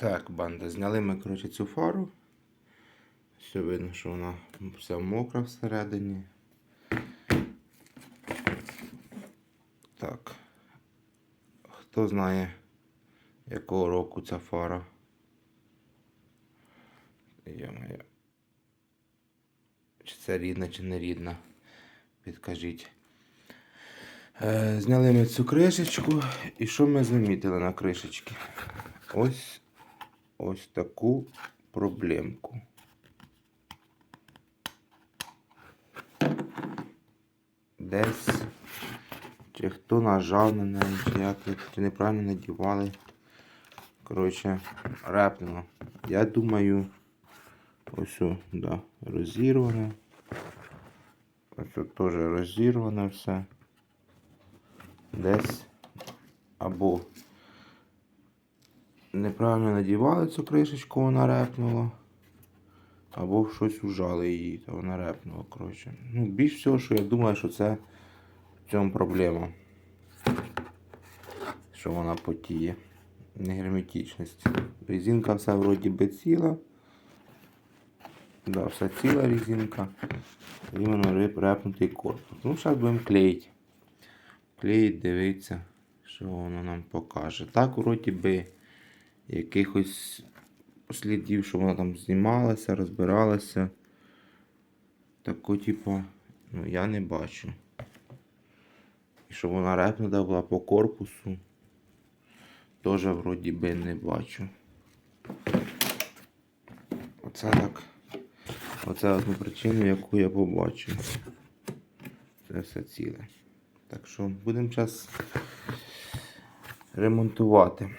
Так, банда, зняли ми, коротше, цю фару. Все видно, що вона вся мокра всередині. Так. Хто знає, якого року ця фара? Йо-моє. Чи це рідна, чи не рідна? Підкажіть. Е, зняли ми цю кришечку. І що ми замітили на кришечці? Ось ось таку проблемку. Десь чи хто нажав на неї, чи як, чи неправильно надівали. Коротше, репнуло. Я думаю, ось, да, розірване. Ось тут теж розірване все. Десь або неправильно надівали цю кришечку, вона репнула. Або щось ужали її, то вона репнула, коротше. Ну, більш всього, що я думаю, що це в цьому проблема. Що вона потіє. Негерметичність. Резинка вся вроді би ціла. Да, вся ціла резинка. Іменно реп, репнутий корпус. Ну, зараз будемо клеїти. Клеїть, дивитися, що воно нам покаже. Так, вроді би, якихось слідів, що вона там знімалася, розбиралася. Таку, типу, ну, я не бачу. І що вона репнута була по корпусу. Теж вроді би не бачу. Оце так. Оце одну причину, яку я побачив. Це все ціле. Так що будемо зараз ремонтувати.